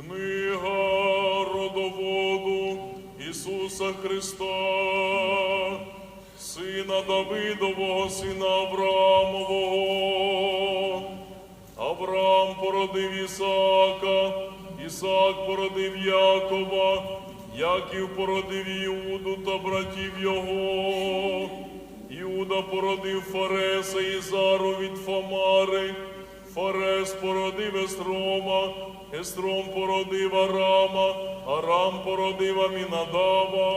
Книга родоводу Ісуса Христа, сина Давидового, сина Авраамового. Авраам породив Ісаака, Ісаак породив Якова, Яків породив Іуду та братів його. Іуда породив Фареса і Зару від Фомари. Фарес породив Естрома, Естром породив Арама, Арам породив Амінадава.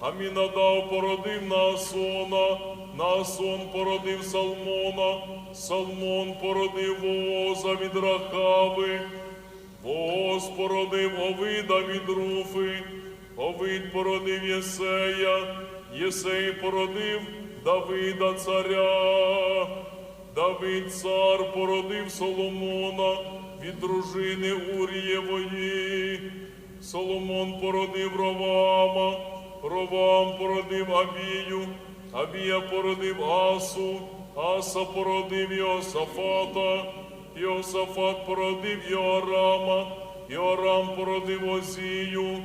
Амінадав породив Наасона, Наасон породив Салмона, Салмон породив Вооза від Рахави, Вооз породив Овида від Руфи, Овид породив Єсея, Єсей породив Давида царя. Давид цар породив Соломона від дружини Урієвої. Соломон породив Ровама, Ровам породив Абію, Абія породив Асу, Аса породив Йосафата, Йосафат породив Йорама, Йорам породив Озію,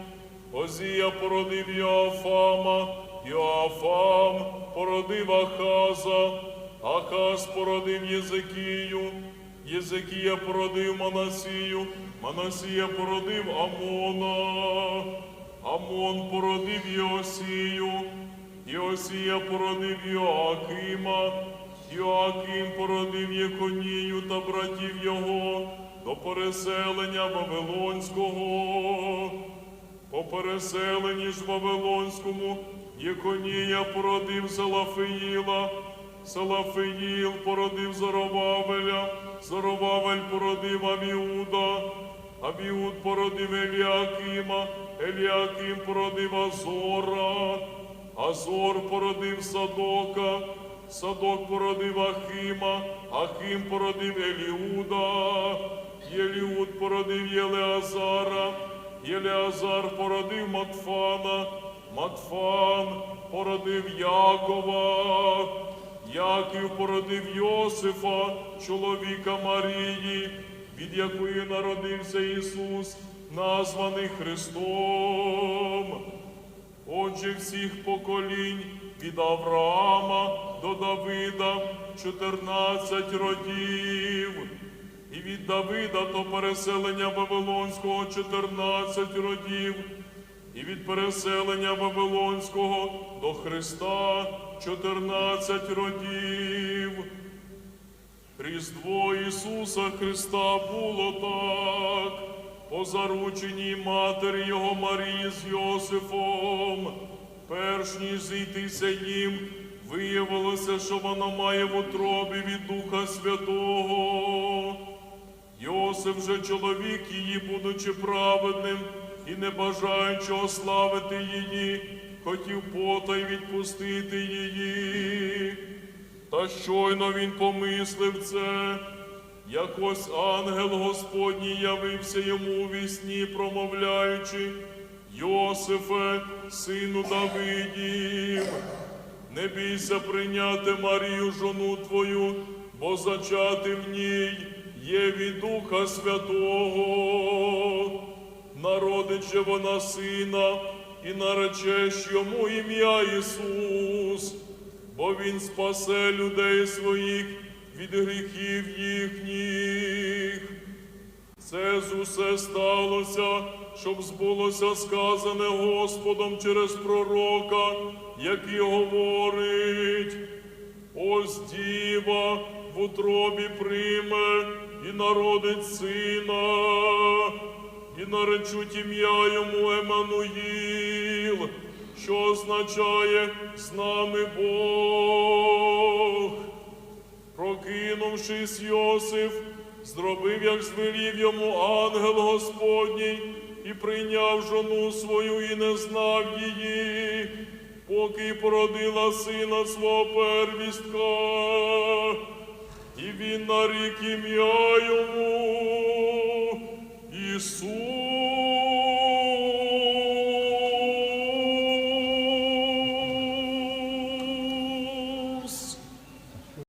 Озія породив Йоафама, Йоафам породив Ахаза, Ахаз породив Єзекію, Єзекія породив Манасію, Манасія породив Амона, Амон породив Йосію, Йосія породив Йоакима, Йоаким породив Єконію та братів його до переселення Вавилонського. По переселенні ж Вавилонському Єконія породив Салафиїла, Салафиїл породив Зоровавеля, Зоровавель породив Аміуда, Аміуд породив Еліакима, Еліаким породив Азора, Азор породив Садока, Садок породив Ахима, Ахим породив Еліуда, Єліуд породив Єлеазара, Єлеазар породив Матфана, Матфан породив Якова, Яків породив Йосифа, чоловіка Марії, від якої народився Ісус, названий Христом. Отже, всіх поколінь від Авраама до Давида чотирнадцять родів, і від Давида до переселення Вавилонського чотирнадцять родів, і від переселення Вавилонського до Христа чотирнадцять родів. Різдво Ісуса Христа було так, по зарученій матері Його Марії з Йосифом, перш ніж зійтися їм, виявилося, що вона має в утробі від Духа Святого. Йосиф же чоловік її, будучи праведним і не бажаючи ославити її, хотів потай відпустити її. Та щойно він помислив це, як ось ангел Господній явився йому у вісні, промовляючи, Йосифе, сину Давидів, не бійся прийняти Марію, жону твою, бо зачати в ній є від Духа Святого. Народить же вона сина і наречеш йому ім'я Ісус бо Він спасе людей своїх від гріхів їхніх. Це з усе сталося, щоб збулося сказане Господом через пророка, який говорить, ось діва в утробі прийме і народить сина, і наречуть ім'я йому Еммануїл, що означає з нами Бог. Прокинувшись, Йосиф, зробив, як звелів йому ангел Господній, і прийняв жону свою і не знав її, поки породила сина свого первістка, і він нарік ім'я йому Ісус.